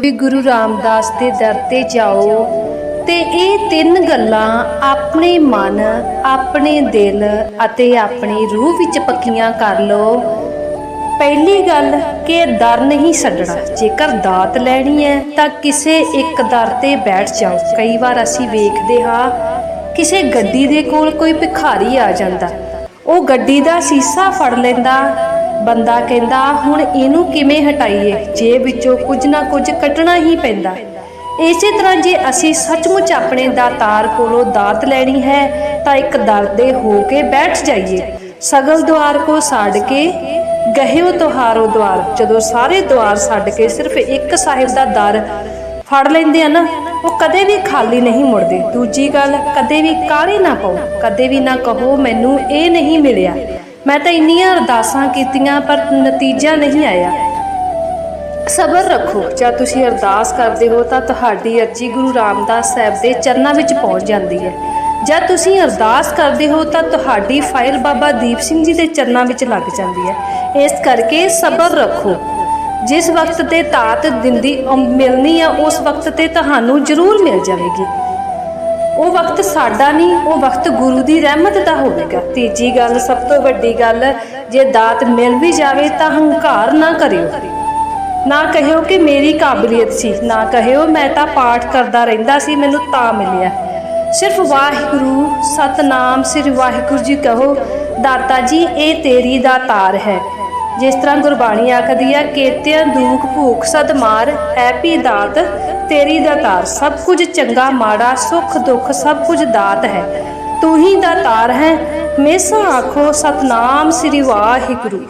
ਵੀ ਗੁਰੂ ਰਾਮਦਾਸ ਦੇ ਦਰ ਤੇ ਜਾਓ ਤੇ ਇਹ ਤਿੰਨ ਗੱਲਾਂ ਆਪਣੇ ਮਨ, ਆਪਣੇ ਦਿਲ ਅਤੇ ਆਪਣੀ ਰੂਹ ਵਿੱਚ ਪੱਕੀਆਂ ਕਰ ਲਓ। ਪਹਿਲੀ ਗੱਲ ਕਿ ਦਰ ਨਹੀਂ ਛੱਡਣਾ। ਜੇਕਰ ਦਾਤ ਲੈਣੀ ਹੈ ਤਾਂ ਕਿਸੇ ਇੱਕ ਦਰ ਤੇ ਬੈਠ ਜਾਓ। ਕਈ ਵਾਰ ਅਸੀਂ ਵੇਖਦੇ ਹਾਂ, ਕਿਸੇ ਗੱਡੀ ਦੇ ਕੋਲ ਕੋਈ ਭਿਖਾਰੀ ਆ ਜਾਂਦਾ। ਉਹ ਗੱਡੀ ਦਾ ਸੀਸਾ ਫੜ ਲੈਂਦਾ ਬੰਦਾ ਕਹਿੰਦਾ, ਹੁਣ ਇਹਨੂੰ ਕਿਵੇਂ ਹਟਾਈਏ? ਜੇਬ ਵਿੱਚੋਂ ਕੁਝ ਨਾ ਕੁਝ ਕੱਢਣਾ ਹੀ ਪੈਂਦਾ। ਇਸੇ ਤਰ੍ਹਾਂ ਜੇ ਅਸੀਂ ਸੱਚਮੁੱਚ ਆਪਣੇ ਦਾਤਾਰ ਕੋਲੋਂ ਦਾਤ ਲੈਣੀ ਹੈ, ਤਾਂ ਇੱਕ ਦਰ ਦੇ ਹੋ ਕੇ ਬੈਠ ਜਾਈਏ। ਸਗਲ ਦੁਆਰ ਕੋ ਛੱਡ ਕੇ, ਗਹਿਓ ਤੁਹਾਰੋ ਦੁਆਰ। ਜਦੋਂ ਸਾਰੇ ਦੁਆਰ ਛੱਡ ਕੇ ਸਿਰਫ ਇੱਕ ਸਾਹਿਬ ਦਾ ਦਰ ਫੜ ਲੈਂਦੇ ਆ ਨਾ, ਉਹ ਕਦੇ ਵੀ ਖਾਲੀ ਨਹੀਂ ਮੁੜਦੇ। ਦੂਜੀ ਗੱਲ, ਕਦੇ ਵੀ ਕਾਹਲੀ ਨਾ ਪਾਓ। ਕਦੇ ਵੀ ਨਾ ਕਹੋ, ਮੈਨੂੰ ਇਹ ਨਹੀਂ ਮਿਲਿਆ। ਮੈਂ ਤਾਂ ਇੰਨੀਆਂ ਅਰਦਾਸਾਂ ਕੀਤੀਆਂ, ਪਰ ਨਤੀਜਾ ਨਹੀਂ ਆਇਆ। ਸਬਰ ਰੱਖੋ। ਜਦ ਤੁਸੀਂ ਅਰਦਾਸ ਕਰਦੇ ਹੋ, ਤਾਂ ਤੁਹਾਡੀ ਅਰਜੀ ਗੁਰੂ ਰਾਮਦਾਸ ਸਾਹਿਬ ਦੇ ਚਰਨਾਂ ਵਿੱਚ ਪਹੁੰਚ ਜਾਂਦੀ ਹੈ। ਜਦ ਤੁਸੀਂ ਅਰਦਾਸ ਕਰਦੇ ਹੋ, ਤਾਂ ਤੁਹਾਡੀ ਫਾਈਲ ਬਾਬਾ ਦੀਪ ਸਿੰਘ ਜੀ ਦੇ ਚਰਨਾਂ ਵਿੱਚ ਲੱਗ ਜਾਂਦੀ ਹੈ। ਇਸ ਕਰਕੇ ਸਬਰ ਰੱਖੋ। ਜਿਸ ਵਕਤ ਤੇ ਤਾਤ ਦਿੰਦੀ ਮਿਲਣੀ ਆ, ਉਸ ਵਕਤ ਤੇ ਤੁਹਾਨੂੰ ਜ਼ਰੂਰ ਮਿਲ ਜਾਵੇਗੀ। ਉਹ ਵਕਤ ਸਾਡਾ ਨਹੀਂ, ਉਹ ਵਕਤ ਗੁਰੂ ਦੀ ਰਹਿਮਤ ਦਾ ਹੋਵੇਗਾ। ਤੀਜੀ ਗੱਲ, ਸਭ ਤੋਂ ਵੱਡੀ ਗੱਲ, ਜੇ ਦਾਤ ਮਿਲ ਵੀ ਜਾਵੇ ਤਾਂ ਹੰਕਾਰ ਨਾ ਕਰਿਓ। ਨਾ ਕਹਿਓ ਕਿ ਮੇਰੀ ਕਾਬਲੀਅਤ ਸੀ, ਨਾ ਕਹਿਓ ਮੈਂ ਤਾਂ ਪਾਠ ਕਰਦਾ ਰਹਿੰਦਾ ਸੀ, ਮੈਨੂੰ ਤਾਂ ਮਿਲਿਆ। ਸਿਰਫ ਵਾਹਿਗੁਰੂ, ਸਤਨਾਮ, ਸ੍ਰੀ ਵਾਹਿਗੁਰੂ ਜੀ ਕਹੋ, ਦਾਤਾ ਜੀ, ਇਹ ਤੇਰੀ ਦਾ ਤਾਰ ਹੈ। ਜਿਸ ਤਰ੍ਹਾਂ ਗੁਰਬਾਣੀ ਆਖਦੀ ਹੈ, ਕੇਤਿਆਂ ਦੂਖ ਭੂਖ ਸਦ ਮਾਰ ਐ ਦਾਤ, ਤੇਰੀ ਦਾ ਤਾਰ, ਸਭ ਕੁਝ ਚੰਗਾ ਮਾੜਾ, ਸੁੱਖ ਦੁੱਖ ਸਭ ਕੁਝ ਦਾਤ ਹੈ। ਤੂੰ ਹੀ ਦਾ ਤਾਰ ਹੈ ਹਮੇਸ਼ਾ ਆਖੋ, ਸਤਨਾਮ ਸ੍ਰੀ ਵਾਹਿਗੁਰੂ।